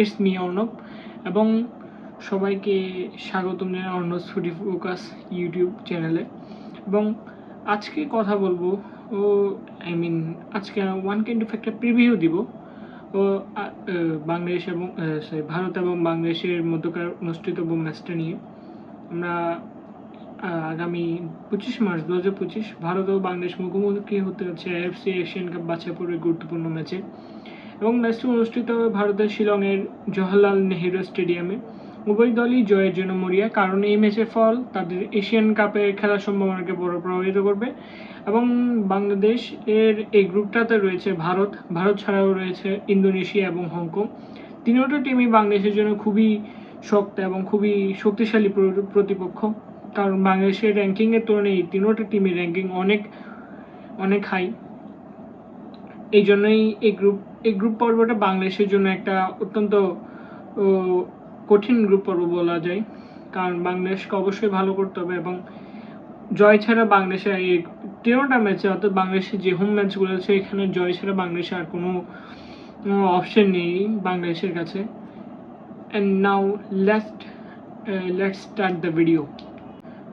It's me Arnab এবং সবাইকে স্বাগতম জানাই অর্ণব ফুডি ফোকাস ইউটিউব চ্যানেলে। এবং আজকে কথা বলব, ও আই মিন আজকে ওয়ান কাইন্ড অফ একটা প্রিভিউ দিব। ও বাংলাদেশ এবং সরি ভারত এবং বাংলাদেশের মধ্যকার অনুষ্ঠিতব্য ম্যাচটা নিয়ে। আমরা আগামী পঁচিশ মার্চ দু হাজার পঁচিশ, ভারত ও বাংলাদেশ মুখোমুখি হতে হচ্ছে এফসি এশিয়ান কাপ বাছাই পর্বের গুরুত্বপূর্ণ ম্যাচে এবং ম্যাচটি অনুষ্ঠিত হবে ভারতের শিলংয়ের জওহরলাল নেহেরু স্টেডিয়ামে। উভয় দলই জয়ের জন্য মরিয়া, কারণ এই ম্যাচের ফল তাদের এশিয়ান কাপে খেলার সম্ভাবনাকে বড় প্রভাবিত করবে। এবং বাংলাদেশ এর এই গ্রুপটাতে রয়েছে ভারত ভারত ছাড়াও রয়েছে ইন্দোনেশিয়া এবং হংকং। তিনোটা টিমই বাংলাদেশের জন্য খুবই শক্ত এবং খুবই শক্তিশালী প্রতিপক্ষ। কারণ বাংলাদেশের র্যাঙ্কিংয়ের তুলনায় এই তিনোটা টিমের র্যাঙ্কিং অনেক অনেক হাই এই জন্যই এই গ্রুপ এই গ্রুপ পর্বটা বাংলাদেশের জন্য একটা অত্যন্ত কঠিন গ্রুপ পর্ব বলা যায়। কারণ বাংলাদেশকে অবশ্যই ভালো করতে হবে এবং জয় ছাড়া বাংলাদেশে এই তিনোটা ম্যাচে অর্থাৎ বাংলাদেশের যে হোম ম্যাচগুলো আছে, এখানে জয় ছাড়া বাংলাদেশে আর কোনো অপশন নেই বাংলাদেশের কাছে। And now let's let's start the video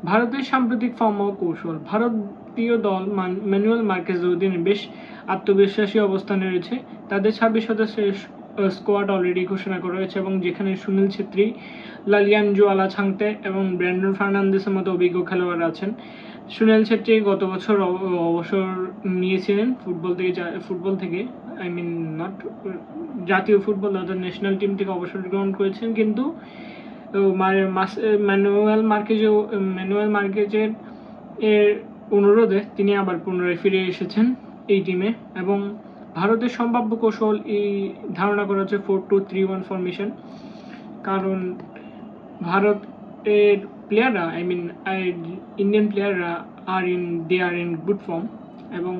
ভারতের সাম্প্রতিক ফর্ম ও কৌশল। ভারতীয় দল ম্যানুয়াল মার্কেজের অধীনে বেশ আত্মবিশ্বাসী অবস্থানে রয়েছে। তাদের ছাব্বিশ সদস্যের স্কোয়াড অলরেডি ঘোষণা করা হয়েছে এবং যেখানে সুনীল ছেত্রী, লালিয়ান জোয়ালা ছাংতে এবং ব্র্যান্ডন ফার্নান্দেসের মতো অভিজ্ঞ খেলোয়াড় আছেন। সুনীল ছেত্রী গত বছর অব- অবসর নিয়েছিলেন ফুটবল থেকে ফুটবল থেকে, আই মিন নট, জাতীয় ফুটবল অর্থাৎ ন্যাশনাল টিম থেকে অবসর গ্রহণ করেছেন। কিন্তু ম্যানুয়াল মার্কেজে ম্যানুয়াল মার্কেজের, এর অনুরোধে তিনি আবার পুনরায় ফিরে এসেছেন। এই টিমে এবং ভারতের সম্ভাব্য কৌশল এই ধারণা করা হচ্ছে four two three one formation কারণ ভারত এর প্লেয়াররা আই মিন ইন্ডিয়ান প্লেয়াররা are in they are in good form এবং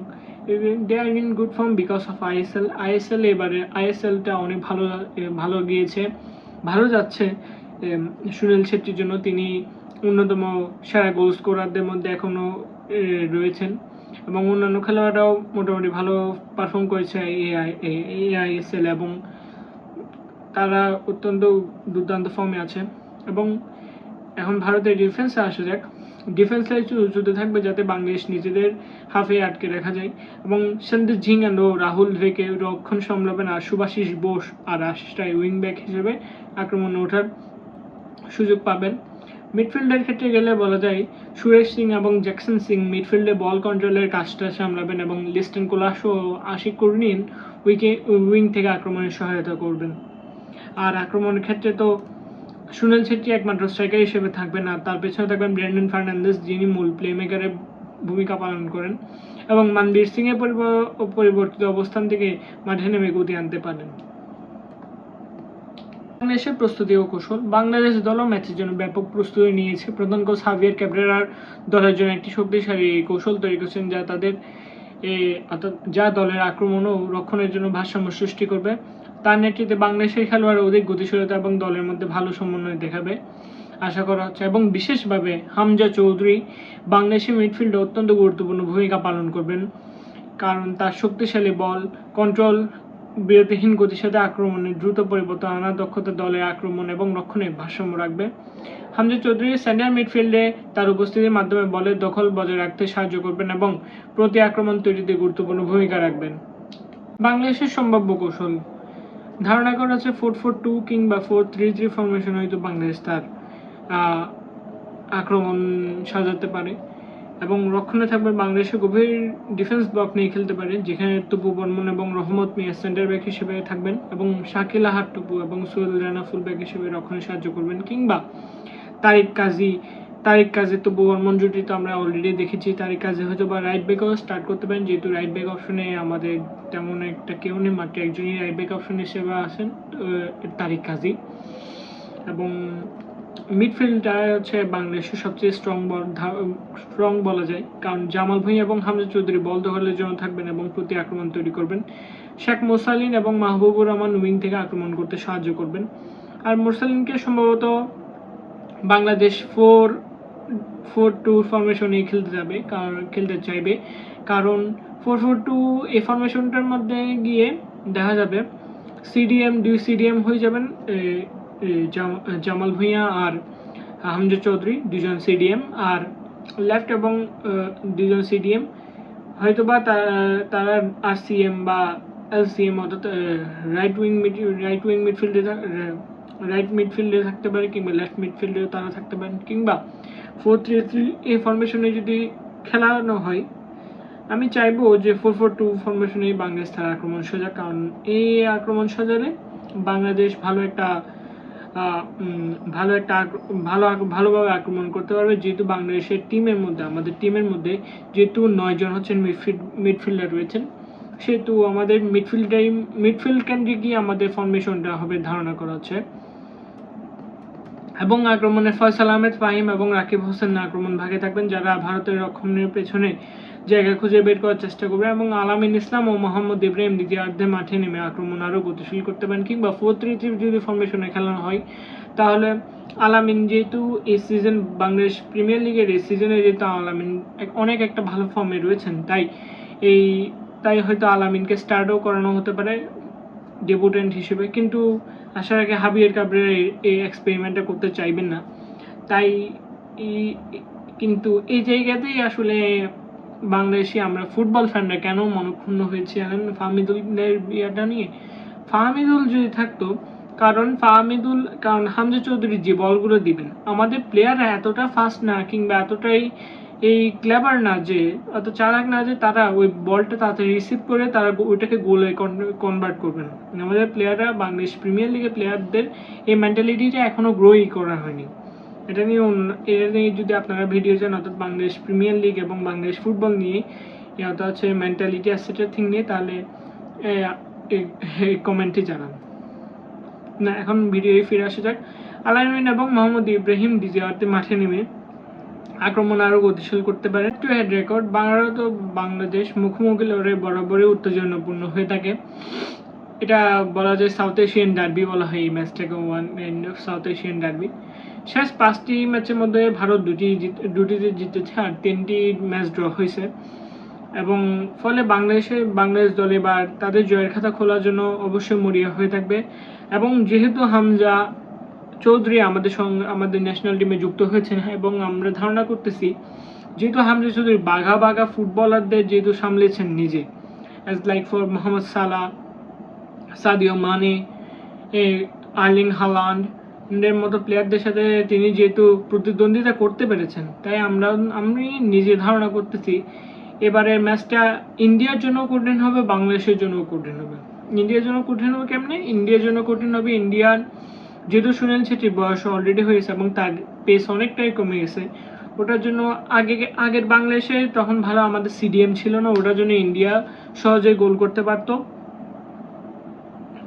they are in good form because of ISL ISL এবারে আইএসএলটা অনেক ভালো ভালো গিয়েছে, ভালো যাচ্ছে সুনীল ছেত্রীর জন্য। তিনি অন্যতম সেরা গোল স্কোরারদের মধ্যে এখনও রয়েছেন। এবং অন্যান্য খেলোয়াড়রাও মোটামুটি ভালো পারফর্ম করেছে এআই এআইএসএল এবং তারা অত্যন্ত দুর্দান্ত ফর্মে আছে। এবং এখন ভারতের ডিফেন্সে আসা যাক। ডিফেন্স যুদ্ধ থাকবে যাতে বাংলাদেশ নিজেদের হাফে আটকে রাখা যায়। এবং সন্দীপ and ও রাহুল ভেকে রক্ষণ সামলাবেন আর সুভাষিস বোস আর আশিস রায় উইং ব্যাক হিসেবে আক্রমণে ওঠার সুযোগ পাবেন। মিডফিল্ডের ক্ষেত্রে গেলে বলা যায় সুরেশ সিং এবং জ্যাকসন সিং মিডফিল্ডে বল কন্ট্রোলের কাজটা সামলাবেন এবং লিস্টন কোলাস ও আশিক কুর্নিন উইকে, উইং থেকে আক্রমণের সহায়তা করবেন। আর আক্রমণের ক্ষেত্রে তো সুনীল ছেত্রী একমাত্র স্ট্রাইকার হিসেবে থাকবেন, আর তার পেছনে থাকবেন ব্র্যান্ডন ফার্নান্দেস যিনি মূল প্লেমেকারের ভূমিকা পালন করেন এবং মানবীর সিং এর পরিব- পরিবর্তিত অবস্থান থেকে মাঠে নেমে গতি আনতে পারেন। বাংলাদেশের প্রস্তুতি ও কৌশল। বাংলাদেশ দলও ম্যাচের জন্য ব্যাপক প্রস্তুতি নিয়েছে। প্রধান কোচ হাভিয়ার ক্যাবরেরার দলের জন্য একটি শক্তিশালী কৌশল তৈরি করেছেন যা তাদের যা দলের আক্রমণ ও রক্ষণের জন্য ভারসাম্য সৃষ্টি করবে। তার নেতৃত্বে বাংলাদেশের খেলোয়াড় অধিক গতিশীলতা এবং দলের মধ্যে ভালো সমন্বয় দেখাবে আশা করা হচ্ছে। এবং বিশেষভাবে হামজা চৌধুরী বাংলাদেশের মিডফিল্ডে অত্যন্ত গুরুত্বপূর্ণ ভূমিকা পালন করবেন। কারণ তার শক্তিশালী বল, কন্ট্রোল বিরতিহীন গতির সাথে আক্রমণে দ্রুত পরিবর্তন, আনা দক্ষতা দলের আক্রমণ এবং রক্ষণে ভারসাম্য রাখবে। হামজা চৌধুরী সেন্টার মিডফিল্ডে তার উপস্থিতির মাধ্যমে বলের দখল বজায় রাখতে সাহায্য করবেন এবং প্রতি আক্রমণ তৈরিতে গুরুত্বপূর্ণ ভূমিকা রাখবেন। বাংলাদেশের সম্ভাব্য কৌশল। ধারণা করা হচ্ছে ফোর ফোর টু কিংবা ফোর থ্রি থ্রি ফরমেশন হয়তো বাংলাদেশ তার আক্রমণ সাজাতে পারে। এবং রক্ষণে থাকবে বাংলাদেশের গভীর ডিফেন্স ব্লক নিয়ে খেলতে পারে, যেখানে টুপু বর্মন এবং রহমত মিয়া সেন্টার ব্যাক হিসেবে থাকবেন এবং শাকিল আহার টুপু এবং সোহেল রানা ফুল ব্যাক হিসেবে রক্ষণে সাহায্য করবেন কিংবা তারিক কাজী তারিক কাজী তবু বর্মন জুটি তো আমরা অলরেডি দেখেছি, তারিক কাজী হয়তো বা রাইট ব্যাকও স্টার্ট করতে পারেন, যেহেতু রাইট ব্যাক অপশনে আমাদের তেমন একটা কেউ নেই, মাত্র একজনই রাইট ব্যাক অপশন হিসেবে আছেন তারিক কাজী। এবং মিডফিল্ডটা হচ্ছে বাংলাদেশের সবচেয়ে স্ট্রং বল স্ট্রং বলা যায়। কারণ জামাল ভুঁই এবং হামজা চৌধুরী বল দখলের জন্য থাকবেন এবং প্রতি আক্রমণ তৈরি করবেন। শেখ মোসালিন এবং মাহবুবুর রহমান উইং থেকে আক্রমণ করতে সাহায্য করবেন। আর মোসালিনকে সম্ভবত বাংলাদেশ ফোর ফোর টু ফরমেশনে খেলতে যাবে কারণ খেলতে চাইবে। কারণ ফোর ফোর টু এই ফরমেশনটার মধ্যে গিয়ে দেখা যাবে সিডিএম দুই সিডিএম হয়ে যাবেন জামাল ভুঁইয়া আর হামজা চৌধুরী, দুজন সিডিএম আর লেফট এবং দুজন সিডিএম হয়তোবা তারা আর সিএম বা এলসিএম অর্থাৎ right wing mid right wing মিডফিল্ডে right মিডফিল্ডে থাকতে পারে কিংবা লেফট মিডফিল্ডেও তারা থাকতে পারেন, কিংবা ফোর থ্রি থ্রি এই ফরমেশনে যদি খেলানো হয়, আমি চাইব যে ফোর ফোর টু ফরমেশনে বাংলাদেশ তার আক্রমণ সোজা কারণ এই আক্রমণ সাজালে বাংলাদেশ ভালো একটা ভালো একটা ভালো ভালোভাবে আক্রমণ করতে পারবে যেহেতু বাংলাদেশের টিমের মধ্যে, আমাদের টিমের মধ্যে যেহেতু নয় জন হচ্ছেন মিডফিল্ড মিডফিল্ডার রয়েছেন, সেহেতু আমাদের মিডফিল্ডাই মিডফিল্ড কেন্দ্রিকই আমাদের ফরমেশনটা হবে ধারণা করা হচ্ছে। এবং আক্রমণে ফয়সাল আহমেদ, ফাহিম এবং রাকিব হোসেন আক্রমণ ভাগে থাকবেন, যারা ভারতের রক্ষণের পেছনে জায়গা খুঁজে বের করার চেষ্টা করবে এবং আলামিন ইসলাম ও মোহাম্মদ ইব্রাহিম দ্বিতীয়ার্ধে মাঠে নেমে আক্রমণ আরও গতিশীল করতে পারেন কিংবা ফোর থ্রি থ্রি যদি ফরমেশনে খেলানো হয়, তাহলে আলামিন যেহেতু এই সিজন বাংলাদেশ প্রিমিয়ার লিগের এই সিজনে যেহেতু আলামিন অনেক একটা ভালো ফর্মে রয়েছেন, তাই এই, তাই হয়তো আলামিনকে স্টার্টও করানো হতে পারে ডেবুটেন্ট হিসেবে। কিন্তু আসার আগে হাবিয়ের কাবরের এই এক্সপেরিমেন্টটা করতে চাইবেন না। তাই কিন্তু এই জায়গাতেই আসলে বাংলাদেশি আমরা ফুটবল ফ্যানরা কেন মনক্ষুণ্ণ হয়েছি? জানেন ফাহমিদুলের বিয়াটা নিয়ে? ফাহমিদুল যদি থাকতো, কারণ ফাহমিদুল, কারণ হামজা চৌধুরী যে বলগুলো দিবেন, আমাদের প্লেয়াররা এতটা ফাস্ট না, কিংবা এতটাই এই ক্লেভার না যে, অত চালাক না যে, তারা ওই বলটা তাড়াতাড়ি রিসিভ করে তারা ওইটাকে গোলে কনভার্ট করবে না আমাদের প্লেয়াররা বাংলাদেশ প্রিমিয়ার লিগের প্লেয়ারদের এই মেন্টালিটিটা এখনও গ্রোই করা হয়নি। এটা নিয়ে এটা নিয়ে যদি আপনারা ভিডিও চান, অর্থাৎ বাংলাদেশ প্রিমিয়ার লিগ এবং বাংলাদেশ ফুটবল নিয়ে অর্থাৎ হচ্ছে মেন্টালিটি অ্যাসেটের থিং নিয়ে, তাহলে কমেন্টে জানান। না, এখন ভিডিও ফিরে আসা যাক। আলামিন এবং মোহাম্মদ ইব্রাহিম দ্বিতীয়ার্ধে মাঠে নেমে আক্রমণ আরও গতিশীল করতে পারে টু হেড রেকর্ড ভারত ও বাংলাদেশ মুখোমুখি লড়াই বরাবরই উত্তেজনাপূর্ণ হয়ে থাকে। এটা বলা যায় সাউথ এশিয়ান ডার্বি বলা হয় এই ম্যাচটাকে ওয়ান সাউথ এশিয়ান ডার্বি শেষ পাঁচটি ম্যাচের মধ্যে ভারত দুটি দুটিতে জিতেছে আর তিনটি ম্যাচ ড্র হয়েছে। এবং ফলে বাংলাদেশে, বাংলাদেশ দল এবার তাদের জয়ের খাতা খোলার জন্য অবশ্যই মরিয়া হয়ে থাকবে। এবং যেহেতু হামজা চৌধুরী আমাদের সঙ্গে আমাদের ন্যাশনাল টিমে যুক্ত হয়েছেন, এবং আমরা ধারণা করতেছি যেহেতু হামজা চৌধুরী বাঘা বাঘা ফুটবলারদের যেহেতু সামলেছেন নিজে as like for Mohamed Salah Sadio Mane Erling Haaland এর মতো প্লেয়ারদের সাথে তিনি যেহেতু প্রতিদ্বন্দ্বিতা করতে পেরেছেন, তাই আমরা, আমি নিজে ধারণা করতেছি এবারের ম্যাচটা ইন্ডিয়ার জন্য কঠিন হবে, বাংলাদেশের জন্য কঠিন হবে। ইন্ডিয়ার জন্য কঠিন হবে কেমনে? ইন্ডিয়ার জন্য কঠিন হবে ইন্ডিয়ার যেহেতু সুনীল ছেত্রীর বয়স অলরেডি হয়েছে এবং তার পেস অনেকটাই কমে গেছে। ওটার জন্য আগে, আগের বাংলাদেশে তখন ভালো আমাদের সিডিএম ছিল না, ওটার জন্য ইন্ডিয়া সহজে গোল করতে পারতো।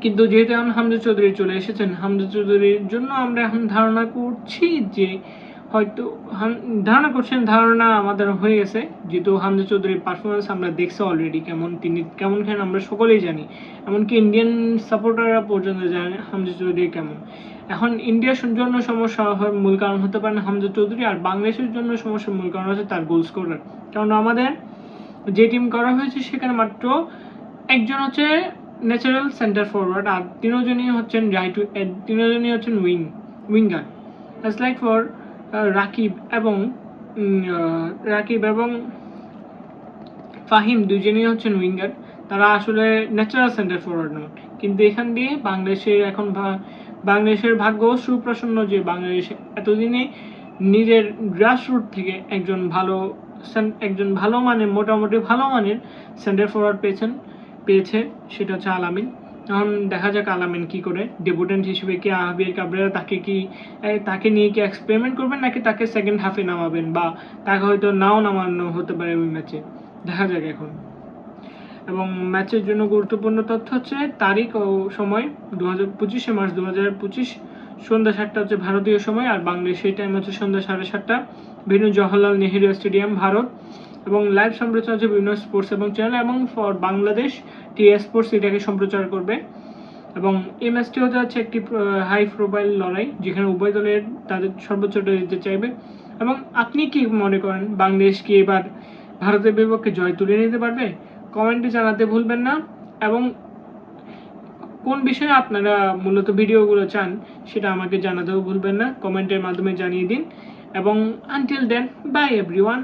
কিন্তু যেহেতু এখন হামজা চৌধুরী চলে এসেছেন, হামজা চৌধুরীর জন্য আমরা এখন ধারণা করছি যে হয়তো ধারণা করছেন ধারণা আমাদের হয়ে গেছে। যেহেতু হামজা চৌধুরীর পারফরমেন্স আমরা দেখছি অলরেডি কেমন, তিনি কেমন খেলেন আমরা সকলেই জানি। এমনকি ইন্ডিয়ান সাপোর্টাররা পর্যন্ত জানে হামজা চৌধুরী কেমন। এখন ইন্ডিয়ার জন্য সমস্যা হওয়ার মূল কারণ হতে পারেন হামজা চৌধুরী আর বাংলাদেশের জন্য সমস্যার মূল কারণ হচ্ছে তার গোল স্কোরার কারণ আমাদের যে টিম করা হয়েছে সেখানে মাত্র একজন হচ্ছে ন্যাচারাল সেন্টার ফরওয়ার্ড, আর তিনজনই হচ্ছেন রাইট তিনজনই হচ্ছেন wing, winger. That's like for Rakib এবং রাকিব এবং ফাহিম দুজনেই হচ্ছেন উইঙ্গার। তারা আসলে ন্যাচারাল সেন্টার ফরওয়ার্ড নয়। কিন্তু এখান দিয়ে বাংলাদেশের এখন বাংলাদেশের ভাগ্য সুপ্রসন্ন যে বাংলাদেশ এতদিনে নিজের গ্রাসরুট থেকে একজন ভালো একজন ভালো মানের মোটামুটি ভালো মানের সেন্টার ফরওয়ার্ড পেয়েছেন। পেয়েছে, সেটা হচ্ছে আলামিন। এখন দেখা যাক আলামিন কি করে। ডেপুটেন্ট হিসেবে কি আহবির কাবরেরা তাকে কি তাকে নিয়ে কি এক্সপেরিমেন্ট করবেন, নাকি তাকে সেকেন্ড হাফে নামাবেন? বা তাকে হয়তো নাও নামানো হতে পারে ওই ম্যাচে দেখা যাক এখন। এবং ম্যাচের জন্য গুরুত্বপূর্ণ তথ্য হচ্ছে তারিখ ও সময়। দু হাজার পঁচিশে মার্চ দু হাজার পঁচিশ, সন্ধ্যা সাতটা হচ্ছে ভারতীয় সময়, আর বাংলাদেশের টাইম হচ্ছে সন্ধ্যা সাড়ে সাতটা। বিভিন্ন জওহরলাল নেহেরু স্টেডিয়াম, ভারত। এবং লাইভ সম্প্রচার হচ্ছে বিভিন্ন স্পোর্টস এবং চ্যানেল এবং ফর বাংলাদেশ টিএস স্পোর্টস এটাকে সম্প্রচার করবে। এবং এই ম্যাচটি হতে যাচ্ছে একটি হাই প্রোফাইল লড়াই, যেখানে উভয় দলের তাদের সর্বোচ্চটা দিতে চাইবে। এবং আপনি কি মনে করেন, বাংলাদেশ কি এবার ভারতের বিপক্ষে জয় তুলে নিতে পারবে? কমেন্টে জানাতে ভুলবেন না। এবং কোন বিষয়ে আপনারা মূলত ভিডিওগুলো চান, সেটা আমাকে জানাতেও ভুলবেন না। কমেন্টের মাধ্যমে জানিয়ে দিন। এবং আনটিল দেন বাই এভরিওয়ান